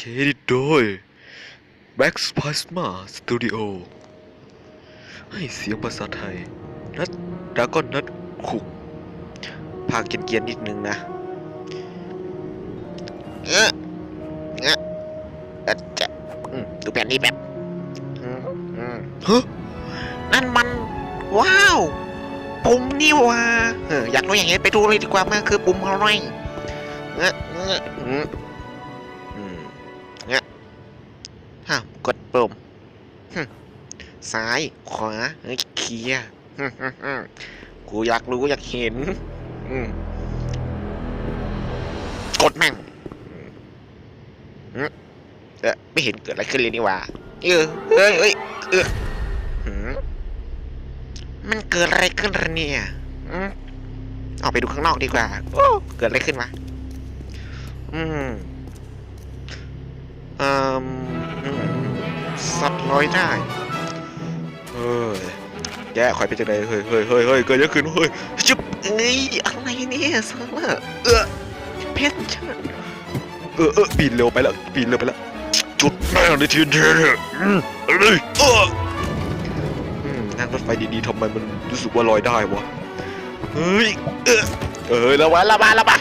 เครดิตโดย Max Plasma Studio ให้เสียงภาษาไทย นัดดราก้อนนัดขุกภาคเกียนๆนิดนึงนะเอะเอะเอะจะอืมดูแผ่นนี้แบบอืมอืมฮะนั่นมัน ว้าว ปุ่มนี่หว่าเอออยากรู้อย่างนี้ไปดูเลยดีกว่ามันคือปุ่มอะไรเอะเอะ ฮะกดปุ่มซ้าย ขวาเฮ้ยเคลียร์ฮึ่มฮึ่มฮึ่มกูอยากรู้อยากเห็นกดแม่งเออไม่เห็นเกิดอะไรขึ้นเลยนี่ว่าเออเอ้ยเอ้ยเออมันเกิดอะไรขึ้นล่ะเนี่ยอออกไปดูข้างนอกดีกว่าเกิดอะไรขึ้นวะอืมอืมอืม สัตว์ลอยได้เฮ้ยแย่ข่อยไปจากไหนเฮ้ยเฮ้ยเฮ้ยเฮ้ยเกิดอะขึ้นเฮ้ยจุ๊บเอ้ยอะไรเนี่ยเซิร์ฟเวอร์เออเพชรชาเออเออปีนเร็วไปแล้วปีนเร็วไปแล้วจุดแม่งในทีเดียอืมเอาเลยเออนั่งรถไฟดีๆทำไมมันรู้สึกว่าลอยได้วะเฮ้ยเออเออแล้ววะละบาละบา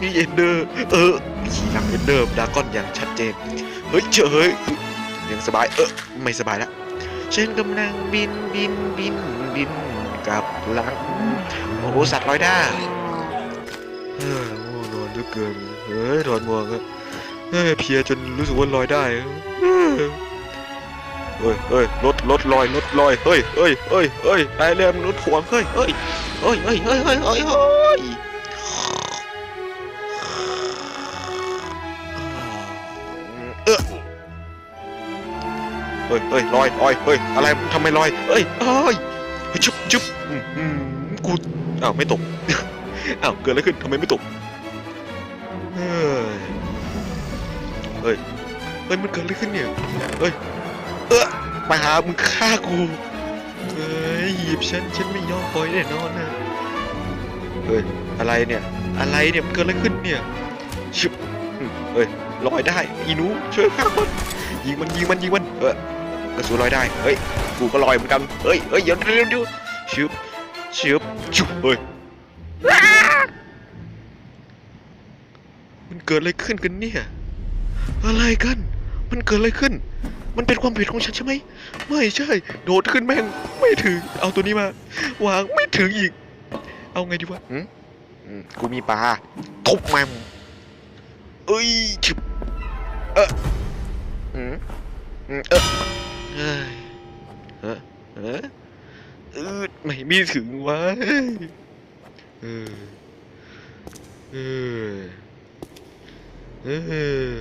นี่เอนเดอร์ เออขี่หลังเอนเดอร์ดาก้อนอย่างชัดเจน เฮ้ยเจอเฮ้ยยังสบาย เออ ไม่สบายแล้วฉันกำลังบินบินบินบินกลับหลัง โอ้โหสัตว์ลอยได้เฮ้ยโอ้นอนเหลือเกินเฮ้ยถอนหมวกอะเฮ้ยเพียจนรู้สึกว่าลอยได้เฮ้ยเฮ้ยรถรถลอยรถลอย เฮ้ยเฮ้ยเฮ้ยเฮ้ยไอเรียมรถขวางเฮ้ยเฮ้ยเฮ้ยเฮ้ยเฮ้ยเฮ้ยเฮ้ย เฮ้ยเฮ้ยลอยลอยเฮ้ยอะไรทำไมลอยเฮ้ยเฮ้ยเฮ้ยชุบชุบอืมอืมกูอ้าวไม่ตกอ้าวเกิดอะไรขึ้นทำไมไม่ตกเฮ้ยเฮ้ยเฮ้ยมันเกิดอะไรขึ้นเนี่ยเฮ้ยเออมาหามึงฆ่ากูเฮ้ยหยิบฉันฉันไม่ยอมปล่อยแน่นอนนะเฮ้ยอะไรเนี่ยอะไรเนี่ยมันเกิดอะไรขึ้นเนี่ยชิบเฮ้ยลอยได้อีนูช่วยข้ามันยิงมันยิงมันยิงมันเออ กระสุนลอยได้ เฮ้ย กูก็ลอยเหมือนกัน เฮ้ยเฮ้ยเดี๋ยวเดี๋ยวเดี๋ยวชิบชิบชุบเฮ้ยมันเกิดอะไรขึ้นกันเนี่ย อะไรกัน มันเกิดอะไรขึ้น มันเป็นความผิดของฉันใช่ไหม ไม่ใช่ โดดขึ้นแม่ง ไม่ถึง เอาตัวนี้มา วางไม่ถึงอีก เอาไงดีวะอืมกูมีปลาทุบมันเอ้ยชิบเอืมอืมเออ เฮ้ยเออเออเออไม่มีถึงวะเออเออเออเออ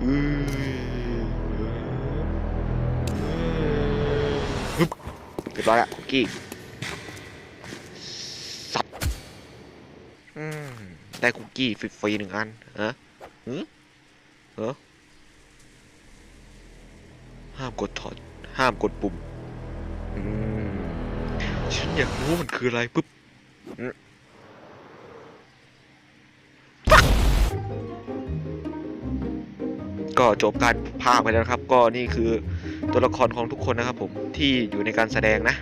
เออฮึบเรียบร้อยละคุกกี้สัตว์อืมได้คุกกี้ฟรีๆหนึ่งอันฮะห้ ห้ามกดถอด ห้ามกดปุ่ม อืม ฉันอยากรู้มันคืออะไรปุ๊บก็จบการพากย์ไปแล้วนะครับ ก็นี่คือตัวละครของทุกคนนะครับผมที่อยู่ในการแสดงนะ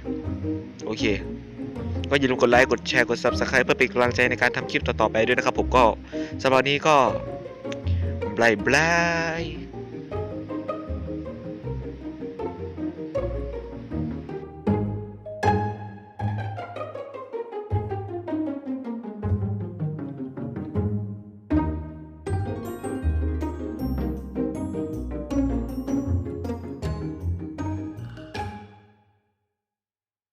โอเค ก็อย่าลืมกดไลค์ กดแชร์ กด Subscribe เพื่อเป็นกำลังใจในการทำคลิปต่อๆไปด้วยนะครับผมก็สำหรับนี้ก็บายบาย